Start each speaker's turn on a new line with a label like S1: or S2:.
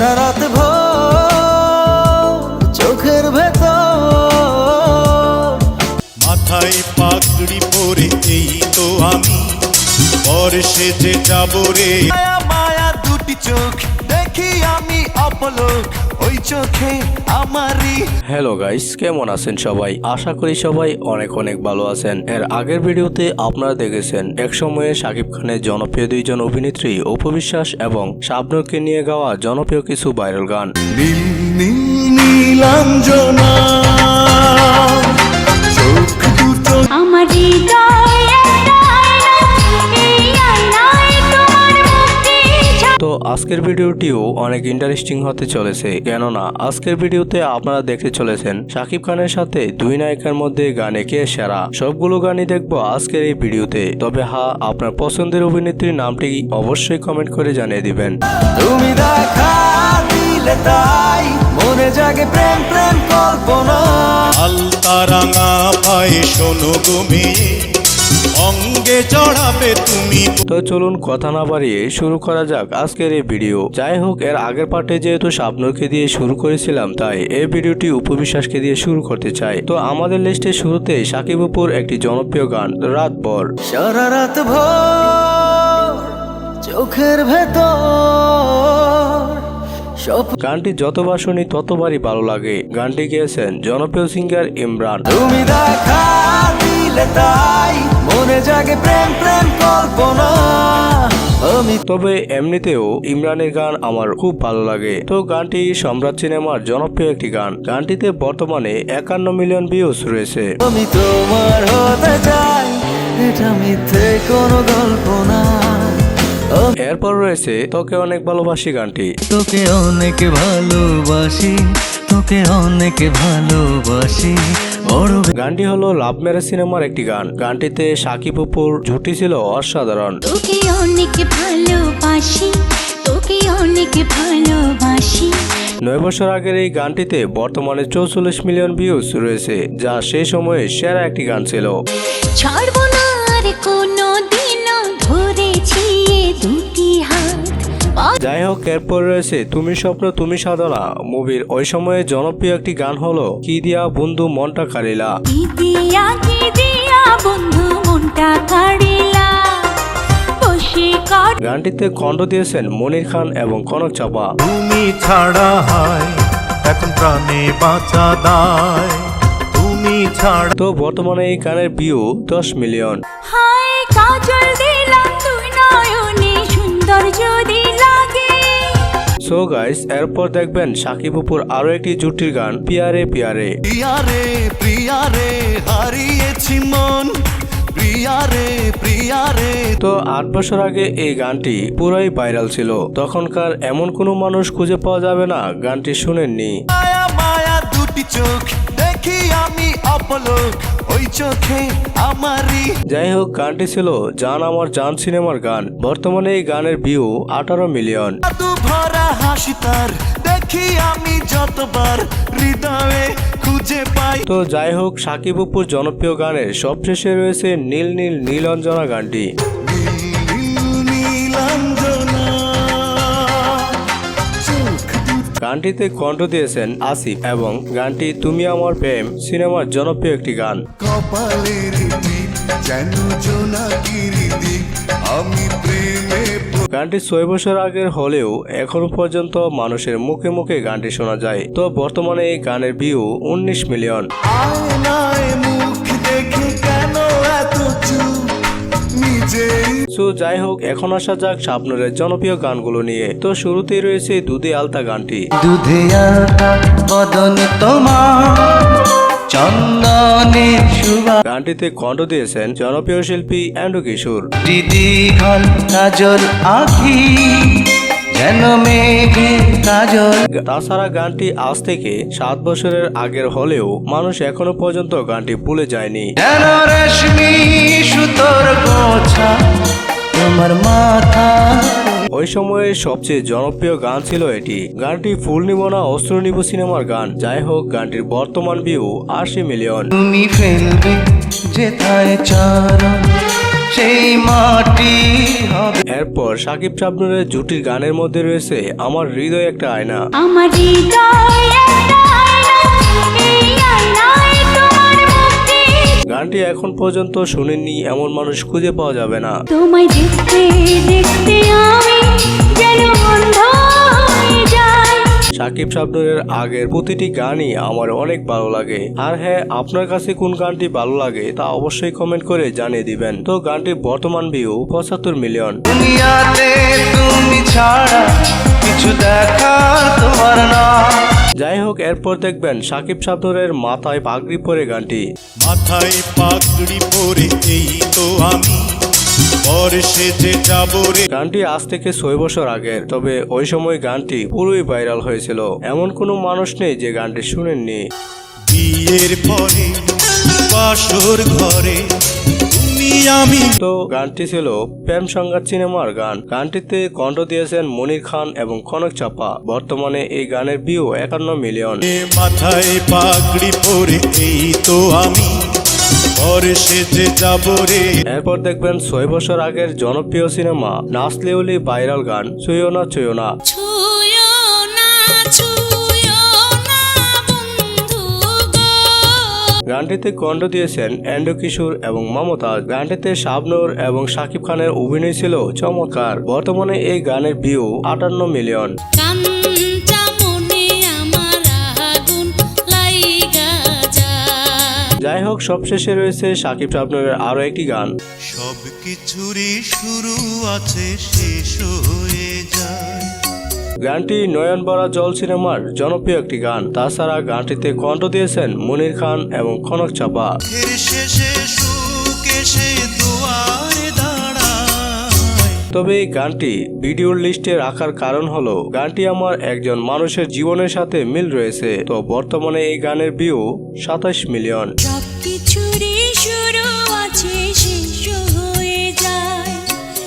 S1: সারা রাত ভোর চোখের ভেতর।
S2: মাথায় পাগড়ি পরে এই তো আমি বর্ষে যে যাব রে।
S1: মায়া দুটি চোখ দেখি আমি অপলোক। চোখে আমারই।
S3: হ্যালো গাইস কেমন আছেন সবাই? আশা করি সবাই অনেক অনেক ভালো আছেন। এর আগের ভিডিওতে আপনারা দেখেছেন এক সময়ে শাকিব খানের জনপ্রিয় দুইজন অভিনেত্রী উপবিশ্বাস এবং শাবনুরকে নিয়ে গাওয়া জনপ্রিয় কিছু ভাইরাল গান।
S1: নীল নীল নীলাঞ্জনা চোখ দুটো
S4: আমার হৃদয়
S3: আজকের ভিডিওটিও অনেক ইন্টারেস্টিং হতে চলেছে কেননা আজকের ভিডিওতে আপনারা দেখতে চলেছেন শাকিব খানের সাথে দুই নায়িকার মধ্যে গানে কে সেরা। সবগুলো গানই দেখব আজকের এই ভিডিওতে। তবে হা আপনার পছন্দের অভিনেত্রীর নামটি অবশ্যই কমেন্ট করে জানিয়ে দিবেন।
S1: তুমি দেখা দিলে তাই মনে জাগে প্রেম প্রেম কল্পনা।
S2: আলতা পায়ে শোনো গো মেয়ে অঙ্গে চড়াবে তুমি।
S3: তো চলুন কথা না বাড়িয়ে শুরু করা যাক আজকের এই ভিডিও। যাই হোক এর আগের পার্টে যেহেতু শাবনুরকে দিয়ে শুরু করেছিলাম তাই এই ভিডিওটি উপবিশ্বাসকে দিয়ে শুরু করতে চাই। তো আমাদের লিস্টের শুরুতে সাকিব উপর একটি জনপ্রিয় গান রাত ভর।
S1: সারা রাত ভোর চোখের ভেতর সব
S3: গানটি যতবার শুনি ততবারই ভালো লাগে। গানটি গেয়েছেন জনপ্রিয় সিঙ্গার ইমরান।
S1: তুমি দেখা দিলে তাই মনে জাগে প্রেম প্রেম কল্পনা। আমি
S3: তবে এমনিতেও ইমরানের গান আমার খুব ভালো লাগে। তো গানটি সম্রাট সিনেমার জনপ্রিয় একটি গান। গানটিতে বর্তমানে একান্ন মিলিয়ন ভিউজ রয়েছে।
S1: আমি তোমার হতে চাই এটা মিথ্যে কোনো গল্প না।
S3: এরপর রয়েছে তোকে অনেক ভালোবাসি গানটি।
S1: তোকে অনেক ভালোবাসি তোকে অনেক ভালোবাসি। বড়
S3: গানটি হলো লাভ ম্যারেজ সিনেমার একটি গান। গানটিতে সাকিব উপর জুটি ছিল অসাধারণ।
S4: তোকে অনেক ভালোবাসি তোকে অনেক ভালোবাসি।
S3: নয় বছর আগের এই গানটিতে বর্তমানে চৌচল্লিশ মিলিয়ন ভিউজ রয়েছে যা সেই সময়ে সেরা একটি গান ছিল।
S4: ছাড়বো না
S3: যাই হোক এরপর রয়েছে তুমি স্বপ্ন তুমি সাধনা। মুভির ওই সময়ে জনপ্রিয় একটি গান হলো কি দিয়া বন্ধু মনটা কারিলা
S4: কি দিয়া কি দিয়া বন্ধু মনটা কাড়িলা?
S3: গানটিতে কণ্ঠ দিয়েছেন মনির খান এবং কনক চাপা।
S2: তুমি ছাড়া হয় এখন প্রাণে বাঁচা দায়। তুমি ছাড়া
S3: তো বর্তমানে এই গানের ভিউ দশ মিলিয়ন।
S4: হায়
S3: গাইস এরপর দেখবেন সাকিব উপর আরও একটি জুটির গান পিয়ারে পিয়ারে।
S1: প্রিয়ারে প্রিয়ারে হারিয়েছি মন প্রিয়ারে প্রিয়ারে
S3: তো আট বছর আগে এই গানটি পুরাই ভাইরাল ছিল। তখনকার এমন কোনো মানুষ খুঁজে পাওয়া যাবে না গানটি শুনেননি।
S1: মায়া মায়া দুটি চোখ দেখি আমি অপলোক ওই চোখে আমারই।
S3: যাই হোক গানটি ছিল জান আমার জান সিনেমার গান। বর্তমানে এই গানের ভিউ আঠারো মিলিয়ন
S1: ভরা হাসি তার। দেখি আমি যতবার হৃদয়ে খুঁজে পাই।
S3: তো যাই হোক সাকিব উপর জনপ্রিয় গানের সবশেষে রয়েছে নীল নীল নীলঞ্জনা গানটি। গানটিতে কণ্ঠ দিয়েছেন আসিফ এবং গানটি তুমি আমার প্রেম সিনেমার জনপ্রিয় একটি গান।
S1: কপালের যেন জোনাকির দ্বীপ আমি প্রেমে
S3: গানটি ছয় বছর আগের হলেও এখনও পর্যন্ত মানুষের মুখে মুখে গানটি শোনা যায়। তো বর্তমানে এই গানের ভিউ উনিশ মিলিয়ন। সো যাই হোক এখন আসা যাক স্বপ্নের জনপ্রিয় গানগুলো নিয়ে। তো শুরুতেই রয়েছে দুধে আলতা গানটি।
S1: দুধে আলতা বদন তোমার। চন্দনের
S3: গানটিতে কণ্ঠ দিয়েছেন জনপ্রিয় শিল্পী অ্যান্ড্রু কিশোর।
S1: দিদি ঘল কাজল আখি যেন মেঘের কাজল
S3: তাছাড়া গানটি আজ থেকে সাত বছরের আগের হলেও মানুষ এখনও পর্যন্ত গানটি ভুলে যায়নি।
S1: যেন রেশমি সুতোর গোছা তোমার মাথা
S3: ওই সময়ে সবচেয়ে জনপ্রিয় গান ছিল এটি। গানটি ফুল নিব না অস্ত্র নিব সিনেমার গান। যাই হোক গানটির বর্তমান ভিউ আশি মিলিয়ন।
S1: তুমি ফেলবে যেথায় চারণ সেই মাটি
S3: এরপর সাকিব শাবনুরের জুটির গানের মধ্যে রয়েছে আমার হৃদয় একটা আয়না।
S4: আমার হৃদয় একটা
S3: গানটি এখন পর্যন্ত শুনেননি এমন মানুষ খুঁজে পাওয়া যাবে না।
S4: তোমায় দেখতে দেখতে আমি যেন অন্ধ হয়ে যাই।
S3: সাকিব শাবনুরের আগের প্রতিটি গানই আমার অনেক ভালো লাগে। আর হ্যাঁ আপনার কাছে কোন গানটি ভালো লাগে তা অবশ্যই কমেন্ট করে জানিয়ে দিবেন। তো গানটির বর্তমান ভিউ পঁচাত্তর মিলিয়ন
S1: দুনিয়াতে তুমি ছাড়া কিছু দেখার তোমার না।
S3: যাই হোক এরপর দেখবেন সাকিব শাবনুরের মাথায় পাগড়ি পরে গানটি।
S2: মাথায় পাগড়ি পরে এই তো আমি
S3: গানটি আজ থেকে ছয় বছর আগের তবে ওই সময় গানটি পুরোই ভাইরাল হয়েছিল। এমন কোনো মানুষ নেই যে গানটি শুনেননি।
S2: বিয়ের পরে বাসর ঘরে আমি।
S3: তো গানটি ছিল প্রেম সংঘাত সিনেমার গান। গানটিতে কণ্ঠ দিয়েছেন মনির খান এবং কনক চাপা। বর্তমানে এই গানের ভিউ একান্ন মিলিয়ন।
S2: মাথায় পাগড়ি পরে এই তো আমি।
S3: এরপর দেখবেন ছয় বছর আগের জনপ্রিয় সিনেমা নাচলেউলি ভাইরাল গান চুয়ো না চুয়ো না। গানটিতে কণ্ঠ দিয়েছেন এন্ডো কিশোর এবং মমতাজ গানটিতে শাবনূর এবং শাকিব খানের অভিনয় ছিল চমৎকার। বর্তমানে এই গানের ভিউ আটান্ন মিলিয়ন। যাই হোক সবশেষে রয়েছে শাকিব শাবনূরের আরও একটি গান।
S2: সব কিছুরই শুরু আছে শেষ হয়ে যায়।
S3: গানটি নয়ন বরা জল সিনেমার জনপ্রিয় একটি গান। তাছাড়া গানটিতে কণ্ঠ দিয়েছেন মনির খান এবং খনক চাপা। তবে এই গানটি ভিডিওর লিস্টে রাখার কারণ হলো গানটি আমার একজন মানুষের জীবনের সাথে মিল রয়েছে। তো বর্তমানে এই গানের ভিউ সাতাশ মিলিয়ন।